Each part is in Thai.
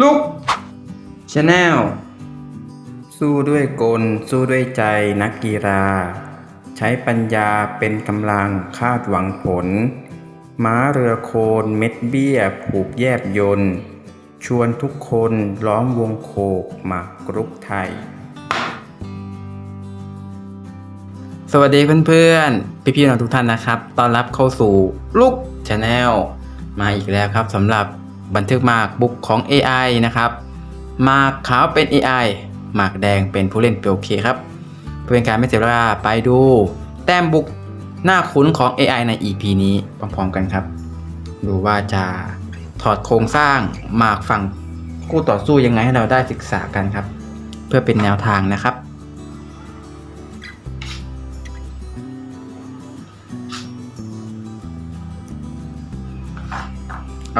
ลุกชาแนลสู้ด้วยกล สู้ด้วยใจนักกีฬา ใช้ปัญญาเป็นกำลังคาดหวังผล ม้าเรือโคนเม็ดเบี้ย ผูกแยบยนต์ชวนทุกคนล้อมวงโคกมากรุกไทย สวัสดีเพื่อนๆ พี่ๆน้องทุกท่านนะครับ ต้อนรับเข้าสู่ลุกชาแนลมาอีกแล้วครับสำหรับ บันทึกมากบุกของ AI นะครับมากขาวเป็น AI หมากแดงเป็นผู้เล่นเปียวเคครับเพื่อเป็นการไม่เสียเวลาไปดู แต้มบุกหน้าคุ้นของ AI ใน EP นี้พร้อมๆกันครับ ดูว่าจะถอดโครงสร้างหมากฝั่งคู่ต่อสู้ยังไงให้เราได้ศึกษากันครับ เพื่อเป็นแนวทางนะครับ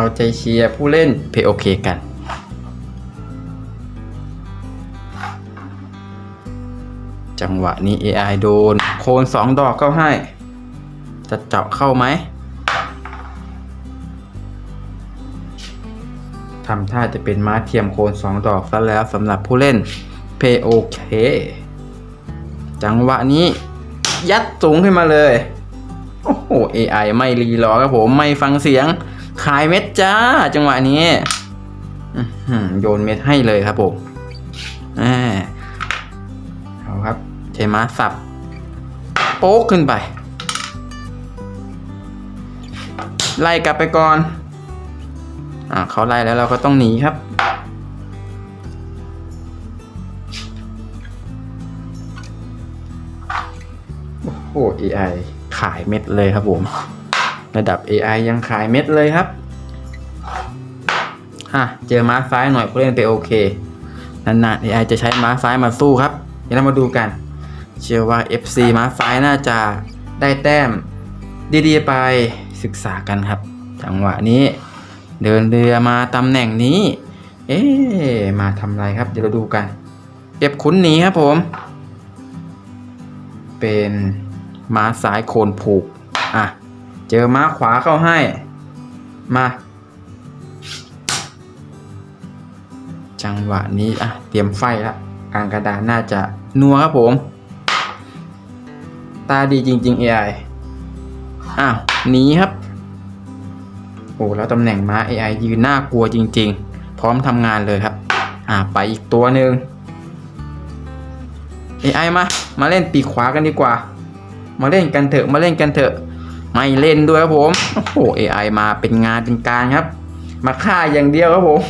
เอาใจเชียร์ผู้เล่นเพโอเคกัน จังหวะนี้ AI โดน โคนสองดอกเข้าให้ จะเจาะเข้าไหมทำท่าจะเป็นม้าเทียมโคนสองดอกซะแล้วสำหรับผู้เล่นเพโอเคจังหวะนี้ ยัดสูงขึ้นมาเลย โอ้โห AI ไม่รีรอครับผม ไม่ฟังเสียงายเม็ดจ้า จังหวะนี้โยนเม็ดให้เลยครับผมเอาครับใช้ม้าสับ โป๊กขึ้นไป ไล่กลับไปก่อนอ่าเขาไล่แล้วเราก็ต้องหนีครับโอ้โห AI ขายเม็ดเลยครับผม ระดับ AI ยังขายเม็ดเลยครับอะเจอม้าซ้ายหน่อยผู้เล่นไปโอเคนานๆ AI จะใช้ม้าซ้ายมาสู้ครับเดี๋ยวเรามาดูกัน เชื่อว่า FC ม้าซ้ายน่าจะได้แต้มดีๆไปศึกษากันครับ จังหวะนี้ เดินเรือมาตำแหน่งนี้ เอ๊มาทำอะไรครับ เดี๋ยวเราดูกันเก็บขุนหนีครับผม เป็นม้าซ้ายโคนผูก เจอม้าขวาเข้าให้ มา จังหวะนี้อะเตรียมไฟละกลางกระดานน่าจะนัวครับผม ตาดีจริง ๆ AI อ้าวหนีครับ โอ้แล้วตำแหน่งม้า AI ยืนน่ากลัวจริง ๆ พร้อมทำงานเลยครับ อ่าไปอีกตัวหนึ่ง AI มา มาเล่นปีกขวากันดีกว่า มาเล่นกันเถอะ มาเล่นกันเถอะ ไม่เล่นด้วยครับผมโอ้โห AI มาเป็นงานเป็นการครับ มาฆ่าอย่างเดียวครับผม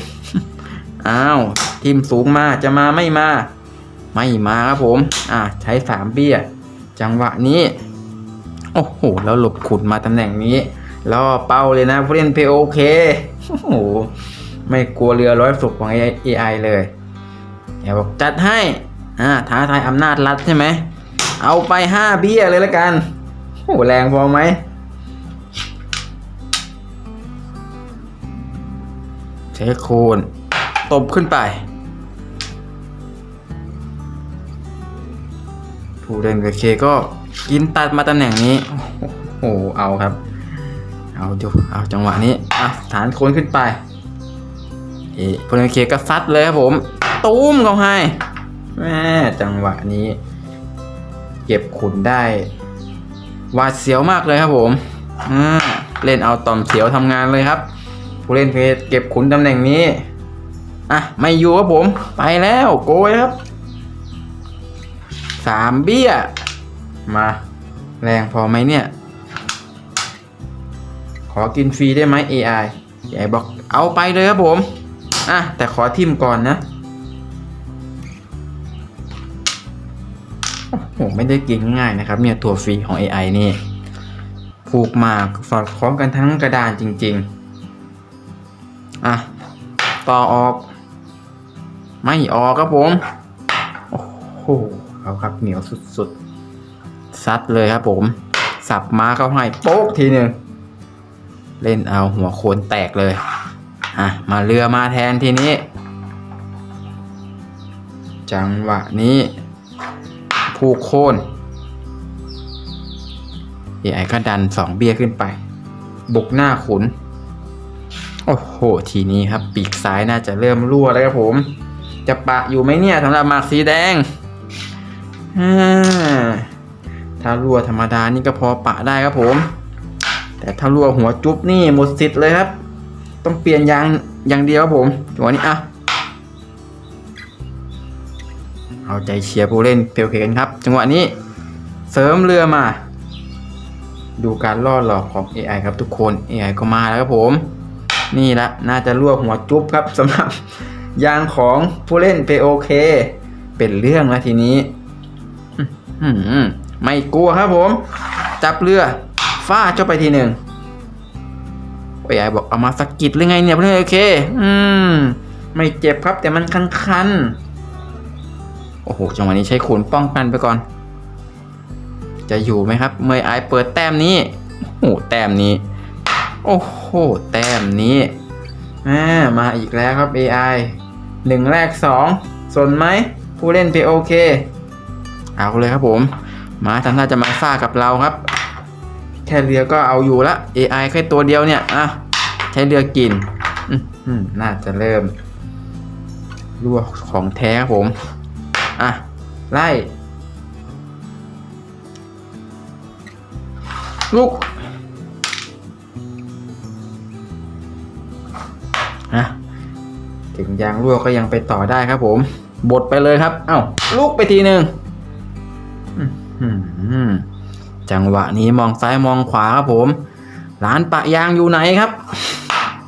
อ้าวทีมสูงมาจะมาไม่มา ไม่มาครับผม อ่าใช้สามเบี้ย จังหวะนี้ โอ้โห แล้วหลบขุนมาตำแหน่งนี้ล่อเป้าเลยนะผู้เล่นเพโอเคโอ้โหไม่กลัวเรือร้อยศพของ AI เลยอย่าบอกจัดให้อ่าท้าทายอำนาจรัฐใช่ไหม เอาไปห้าเบี้ยเลยละกันโอ้แรงพอไหม ใช้โคนตบขึ้นไป ผู้เล่นกับเคก็กินตัดมาตำแหน่งนี้ โอ้โห เอาครับ เอาดูเอาจังหวะนี้อะฐานโคนขึ้นไปเอ๊ะผู้เล่นเคก็ซัดเลยครับผมตูมเขาให้แม่จังหวะนี้ เก็บขุนได้วาดเสียวมากเลยครับผมอ่าเล่นเอาต่อมเสียวทำงานเลยครับ ผู้เล่นเพจเก็บขุนตำแหน่งนี้ อะ ไม่อยู่ครับผม ไปแล้วโกยครับสามเบี้ย มา แรงพอไหมเนี่ย ขอกินฟรีได้ไหม AI AI บอกเอาไปเลยครับผม อะ แต่ขอทิมก่อนนะโอ้โหไม่ได้กินง่ายนะครับเนี่ยตัวฟรีของ AI นี่ ผูกมากสอดคล้องกันทั้งกระดานจริง ๆ อะ ต่อออก ไม่ออกครับผม โอ้โหเอาครับเหนียวสุดๆ ซัดเลยครับผม สับมาเข้าให้โป๊กทีหนึ่งเล่นเอาหัวโคนแตกเลย อะ มาเรือมาแทนทีนี้ จังหวะนี้ ผูกโคน AI ก็ดันสองเบี้ยขึ้นไป บุกหน้าขุน โอ้โห ทีนี้ครับ ปีกซ้ายน่าจะเริ่มรั่วแล้วครับผม จะปะอยู่ไหมเนี่ยสำหรับหมากสีแดง ถ้ารั่วธรรมดานี่ก็พอปะได้ครับผม แต่ถ้ารั่วหัวจุ๊บนี่หมดสิทธิ์เลยครับ ต้องเปลี่ยนยางอย่างเดียวครับผมจังหวะนี้อะเอาใจเชียร์ผู้เล่นเพลเคกันครับ จังหวะนี้ เสริมเรือมา ดูการล่อหลอกของ AI ครับทุกคน AI ก็มาแล้วครับผม นี่ละน่าจะรั่วหัวจุ๊บครับสำหรับยางของผู้เล่นเพโอเคเป็นเรื่องแล้วทีนี้ไม่กลัวครับผม จับเรือฟาดเจ้าไปทีหนึ่ง AI บอกเอามาสกกิดหรือไงเนี่ยเพื่อนโอเค อืม ไม่เจ็บครับแต่มันคันๆ โอ้โหจังหวะนี้ใช้ขนป้องกันไปก่อน จะอยู่ไหมครับ เมย์ไอเปิดแต้มนี้โอ้โหแต้มนี้ โอ้โห แต้มนี้อ่ามาอีกแล้วครับ AI หนึ่งแรกสองสนไหม ผู้เล่น POK เค เอาเลยครับผม มาทำท่าจะมาซ่ากับเราครับ แค่เรือก็เอาอยู่ละ AI แค่ตัวเดียวเนี่ย อะ ใช้เรือกิน อืมน่าจะเริ่มรั่วของแท้ครับผม อะ ไล่ ลูก อะถึงยางรั่วก็ยังไปต่อได้ครับผม บดไปเลยครับ เอ้าลูกไปทีหนึ่งจังหวะนี้มองซ้ายมองขวาครับผม ร้านปะยางอยู่ไหนครับ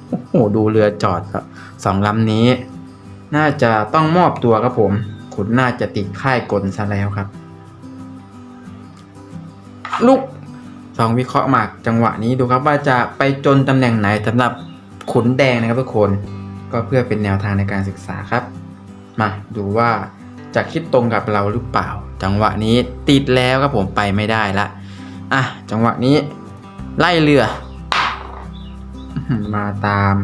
โอ้โหดูเรือจอดครับสองลำนี้ น่าจะต้องมอบตัวครับผม คุณน่าจะติดค่ายกลซะแล้วครับ ลูกลองวิเคราะห์หมากจังหวะนี้ดูครับว่าจะไปจนตำแหน่งไหนสำหรับ ขุนแดงนะครับทุกคนก็เพื่อเป็นแนวทางในการศึกษาครับ มาดูว่าจะคิดตรงกับเราหรือเปล่า จังหวะนี้ติดแล้วครับผมไปไม่ได้ละอะจังหวะนี้ ไล่เรือ มาตาม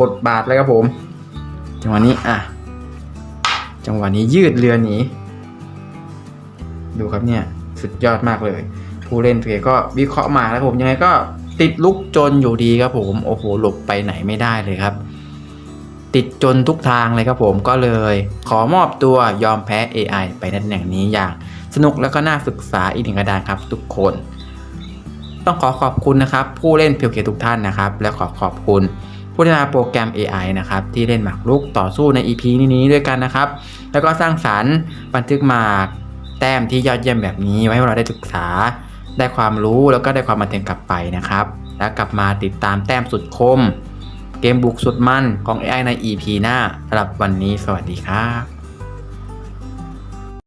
บทบาทเลยครับผม จังหวะนี้อะจังหวะนี้ยืดเรือหนีดูครับเนี่ยสุดยอดมากเลย ผู้เล่นเพลก็วิเคราะห์มาแล้วผมยังไงก็ ติดลุกจนอยู่ดีครับผมโอ้โหหลบไปไหนไม่ได้เลยครับ ติดจนทุกทางเลยครับผมก็เลย ขอมอบตัวยอมแพ้ AI ไปในตำแหน่งนี้อย่างสนุกแล้วก็น่าศึกษาอีกหนึ่งกระดานครับทุกคน ต้องขอขอบคุณนะครับ ผู้เล่นเพียวเกทุกท่านนะครับ และขอขอบคุณผู้พัฒนาโปรแกรม AI นะครับที่เล่นหมากรุกต่อสู้ใน EP นี้ด้วยกันนะครับ แล้วก็สร้างสารรค์บันทึกหมากแต้มที่ยอดเยี่ยมแบบนี้ไว้ให้เราได้ศึกษา ได้ความรู้แล้วก็ได้ความบันเทิงกลับไปนะครับ แล้วกลับมาติดตามแต้มสุดคม เกมบุกสุดมันของ AI ใน EP หน้าสำหรับวันนี้สวัสดีครับ